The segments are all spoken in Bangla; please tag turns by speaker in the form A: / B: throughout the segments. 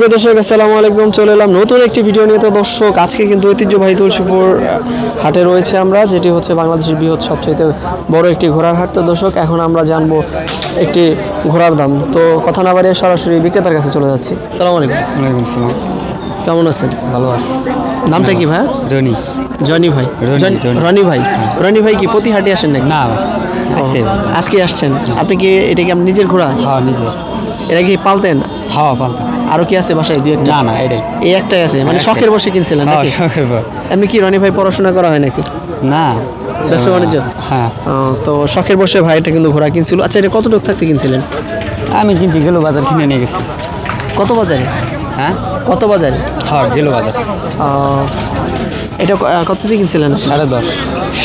A: প্রিয় দর্শক আসসালামু আলাইকুম চলে এলাম নতুন একটি ভিডিও নিয়ে। তো দর্শক আজকে কিন্তু ঐতিহ্যবাহী তুলসীপুর হাটে রয়েছে আমরা যেটি হচ্ছে বাংলাদেশের বৃহৎ সবচেয়ে বড় একটি ঘোড়ার হাট। তো দর্শক এখন আমরা জানব একটি ঘোড়ার দাম। তো কথা না বাড়িয়ে সরাসরি বিক্রেতার কাছে চলে যাচ্ছি। সালাম আলাইকুম।
B: ওয়ালাইকুম আসসালাম।
A: কেমন আছেন?
B: ভালো আছি।
A: নামটা কি ভাই?
B: রনি।
A: জনি ভাই।
B: রনি,
A: ভাই। রনি ভাই কি প্রতি হাটে আসেন নাকি?
B: না
A: আজকে আসছেন। আপনি কি এটা কি আপনার নিজের ঘোড়া?
B: হ্যাঁ নিজের।
A: এটা কি পালতেন?
B: হ্যাঁ পাল্টা
A: আরও কি আছে বাসায়? দুই একটা?
B: না না এটাই।
A: এই একটাই আছে? মানে শখের বসে কিনছিলেন
B: হ্যাঁ
A: নাকি?
B: শখের
A: এমনি কি রনি ভাই পড়াশোনা করা হয় নাকি?
B: না।
A: ব্যবসা বাণিজ্য?
B: হ্যাঁ।
A: তো শখের বসে ভাই এটা কিন্তু ঘোড়া কিনছিল। আচ্ছা এটা কতটুকু থাকতে কিনছিলেন?
B: আমি কিনছি গেলো বাজার কিনে নিয়ে গেছি।
A: কত বাজারে?
B: হ্যাঁ?
A: কত বাজারে?
B: হ্যাঁ গেলো বাজার।
A: এটা কত দিয়ে কিনছিলেন
B: সাড়ে দশ।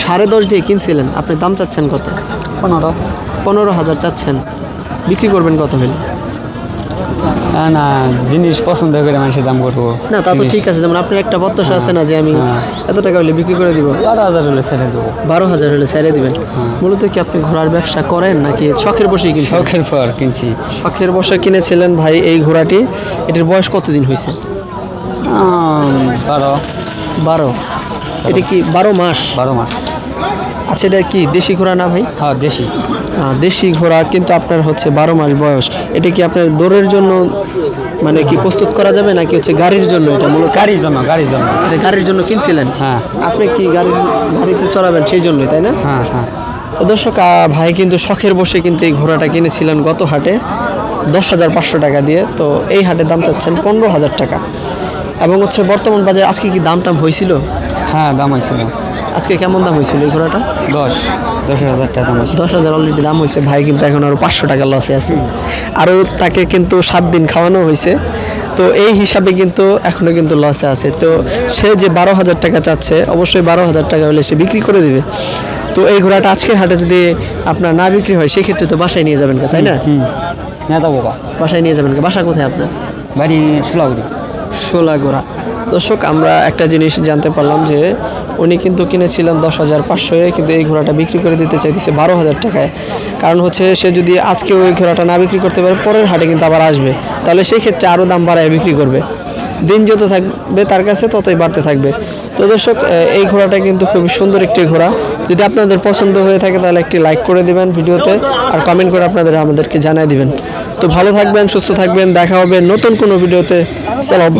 A: সাড়ে দশ দিয়ে কিনছিলেন? আপনি দাম চাচ্ছেন কত?
B: পনেরো।
A: পনেরো হাজার চাচ্ছেন। বিক্রি করবেন কত হলে
B: না জিনিস পছন্দ করে মানুষের দাম করব।
A: না তা তো ঠিক আছে যেমন আপনার একটা প্রত্যাশা আছে না যে আমি
B: হ্যাঁ।
A: এত টাকা হলে বিক্রি করে দিব?
B: বারো হাজার হলে ছেড়ে দেবো।
A: বারো হাজার হলে ছেড়ে দিবেন। মূলত কি আপনি ঘোড়ার ব্যবসা করেন নাকি শখের বসেই কিনছেন?
B: শখের পর কিনছি।
A: শখের বসে কিনেছিলেন ভাই এই ঘোড়াটি। এটির বয়স কতদিন হয়েছে
B: বারো।
A: বারো। এটা কি বারো মাস?
B: বারো মাস।
A: আচ্ছা এটা কি দেশি ঘোড়া না ভাই?
B: হ্যাঁ দেশি।
A: দেশি ঘোড়া কিন্তু আপনার হচ্ছে বারো মাস বয়স। এটা কি আপনার দৌড়ের জন্য মানে কি প্রস্তুত করা যাবে নাকি হচ্ছে গাড়ির জন্য এটা মূলত?
B: গাড়ির জন্য গাড়ির জন্য।
A: এটা গাড়ির জন্য কিনছিলেন?
B: হ্যাঁ।
A: আপনি কি গাড়ি গাড়িতে চড়াবেন সেই জন্যই তাই না?
B: হ্যাঁ হ্যাঁ।
A: তো দর্শক ভাই কিন্তু শখের বসে কিন্তু এই ঘোড়াটা কিনেছিলেন গত হাটে দশ হাজার পাঁচশো টাকা দিয়ে। তো এই হাটে দাম চাচ্ছেন পনেরো হাজার টাকা। এবং হচ্ছে বর্তমান বাজারে আজকে কি দাম টাম হয়েছিল?
B: হ্যাঁ দাম হয়েছিল।
A: আজকে কেমন দাম হয়েছিল এই ঘোড়াটা?
B: দশ দশ হাজার টাকা দাম
A: দশ হাজার অলরেডি দাম হয়েছে। ভাই কিন্তু এখন আরও পাঁচশো টাকা লসে আছে। আরও তাকে কিন্তু সাত দিন খাওয়ানো হয়েছে। তো এই হিসাবে কিন্তু এখনও কিন্তু লসে আছে। তো সে যে বারো হাজার টাকা চাচ্ছে অবশ্যই বারো হাজার টাকা হলে সে বিক্রি করে দিবে। তো এই ঘোড়াটা আজকের হাটে যদি আপনার না বিক্রি হয় সেক্ষেত্রে তো বাসায় নিয়ে যাবেন তাই না?
B: বাবা।
A: বাসায় নিয়ে যাবেন বাসা কোথায় আপনার?
B: বাড়ি সুলাগুড়ি।
A: সোলাগোড়া দর্শক, আমরা একটা জিনিস জানতে পারলাম যে উনি কিন্তু কিনেছিলেন দশ হাজার পাঁচশোয়ে কিন্তু এই ঘোড়াটা বিক্রি করে দিতে চাইতেছে বারো হাজার টাকায়। কারণ হচ্ছে সে যদি আজকে ওই ঘোড়াটা না বিক্রি করতে পারে, পরের হাটে কিন্তু আবার আসবে। তাহলে সেই ক্ষেত্রে আরও দাম বাড়ায় বিক্রি করবে। দিন যত থাকবে তার কাছে ততই বাড়তে থাকবে। তো দর্শক এই ঘোড়াটা কিন্তু খুবই সুন্দর একটি ঘোড়া। যদি আপনাদের পছন্দ হয়ে থাকে, তাহলে একটি লাইক করে দিবেন ভিডিওতে আর কমেন্ট করে আপনাদের, আমাদেরকে জানাই দিবেন। তো ভালো থাকবেন, সুস্থ থাকবেন, দেখা হবে নতুন কোনো ভিডিওতে। সালামু